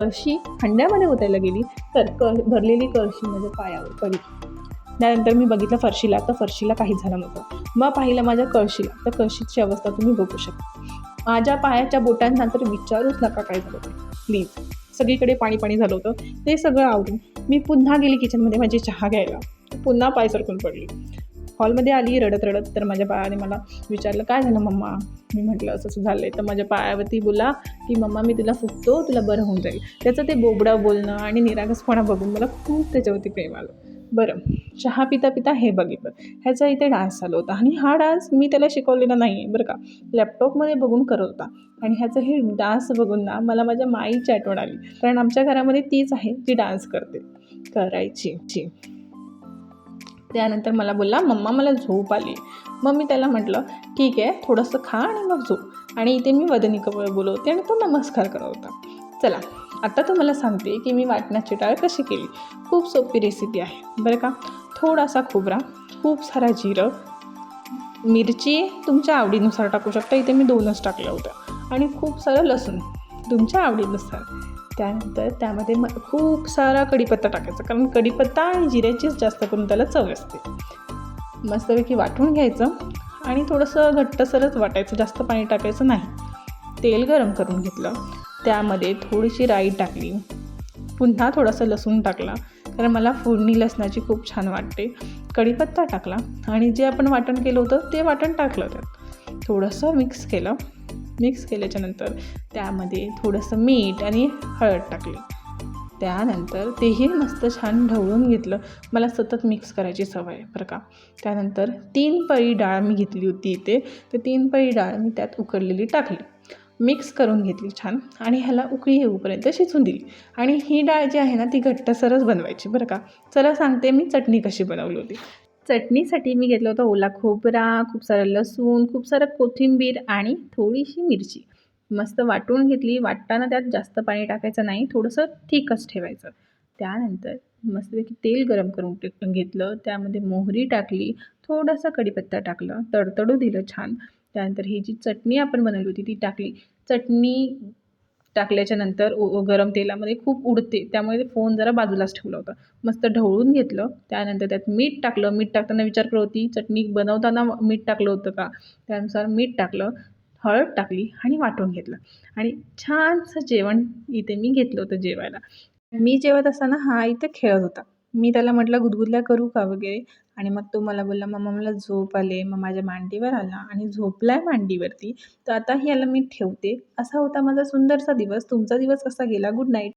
कळशी खंड्यामध्ये ओतायला गेली तर क भरलेली कळशी माझ्या पायावर पडली. त्यानंतर मी बघितलं फरशीला तर फरशीला काही झालं नव्हतं. मग पाहिलं माझ्या कळशीला तर कळशीची अवस्था तुम्ही बघू शकता. माझ्या पायाच्या बोटांना तर विचारूच नका काय झालं प्लीज सगळीकडे पाणी पाणी झालं होतं. ते सगळं आवडून मी पुन्हा गेली किचनमध्ये माझी चहा घ्यायला. पुन्हा पाय सरकून पडली. हॉलमध्ये आली रडत रडत तर माझ्या बाळाने मला विचारलं काय झालं मम्मा? मी म्हटलं असं असं झालं आहे तर माझ्या पायावरती बोला की मम्मा मी तुला फुकतो तुला बरं होऊन जाईल. त्याचं ते बोबडा बोलणं आणि निरागसपणा बघून मला खूप त्याच्यावरती प्रेम आलं. बरं चहा पिता पिता हे बघितलं. ह्याचा इथे डान्स चालू होता आणि हा डान्स मी त्याला शिकवलेला नाही आहे बरं का. लॅपटॉपमध्ये बघून करत होता. आणि ह्याचं हे डान्स बघून ना मला माझ्या माईची आठवण आली. कारण आमच्या घरामध्ये तीच आहे जी डान्स करते. करायची. ची त्यानंतर मला बोलला मम्मा मला झोप आली. मग मी त्याला म्हटलं ठीक आहे थोडंसं खा आणि मग झोप. आणि इथे मी वदनी कवळ बोलवते आणि तो नमस्कार करत होता चला आता तुम्हाला सांगते की मी वाटण्याची डाळ कशी केली. खूप सोपी रेसिपी आहे. बरं का? थोडासा खोबरा खूप सारा जिरं मिरची तुमच्या आवडीनुसार टाकू शकता. इथे मी दोनच टाकल्या होत्या. आणि खूप सारं लसूण तुमच्या आवडीनुसार. त्यानंतर त्यामध्ये म खूप सारा कढीपत्ता टाकायचा. कारण कढीपत्ता आणि जिऱ्याचीच जास्त करून त्याला चव असते. मस्तपैकी वाटून घ्यायचं आणि थोडंसं घट्टसरच वाटायचं. जास्त पाणी टाकायचं नाही. तेल गरम करून घेतलं. त्यामध्ये थोडीशी राई टाकली. पुन्हा थोडासा लसूण टाकला. कारण मला फोडणी लसणाची खूप छान वाटते. कढीपत्ता टाकला आणि जे आपण वाटण केलं होतं ते वाटण टाकलं त्यात. थोडंसं मिक्स केलं. मिक्स केल्याच्यानंतर त्यामध्ये थोडंसं मीठ आणि हळद टाकली. त्यानंतर तेही मस्त छान ढवळून घेतलं. मला सतत मिक्स करायची सवय आहे बरं का. त्यानंतर तीन पळी डाळ मी घेतली होती इथे. तर तीन पळी डाळ मी त्यात उकडलेली टाकली. मिक्स करून घेतली छान आणि ह्याला उकळी येऊपर्यंत शिजून दिली. आणि ही डाळ जी आहे ना ती घट्टसरच बनवायची बरं का. चला सांगते मी चटणी कशी बनवली होती. चटणीसाठी मी घेतलं होतं ओला खोबरा खूप सारं लसूण खूप सारं कोथिंबीर आणि थोडीशी मिरची. मस्त वाटून घेतली. वाटताना त्यात जास्त पाणी टाकायचं नाही. थोडंसं थिकच ठेवायचं. त्यानंतर मस्तपैकी तेल गरम करून घेतलं. त्यामध्ये मोहरी टाकली. थोडासा कढीपत्ता टाकलं. तडतडू दिलं छान. त्यानंतर ही जी चटणी आपण बनवली होती ती टाकली. चटणी टाकल्याच्या नंतर गरम तेलामध्ये खूप उडते. त्यामुळे ते फोन जरा बाजूलाच ठेवला होता. मस्त ढवळून घेतलं. त्यानंतर त्यात मीठ टाकलं. मीठ टाकताना विचार करत होती चटणी बनवताना मीठ टाकलं होतं का? त्यानुसार मीठ टाकलं हळद टाकली आणि वाटून घेतलं. आणि छानसं जेवण इथे मी घेतलं होतं जेवायला. मी जेवत असताना हा इथे खेळत होता. मी त्याला म्हटलं गुदगुदल्या करू का वगैरे? आणि मग तो मला बोलला मम्मा मला झोप आले. मग माझ्या मांडीवर आला आणि झोपला आहे मांडीवरती. तर आता ह्याला मी ठेवते. असा होता माझा सुंदरसा दिवस. तुमचा दिवस कसा गेला? Good night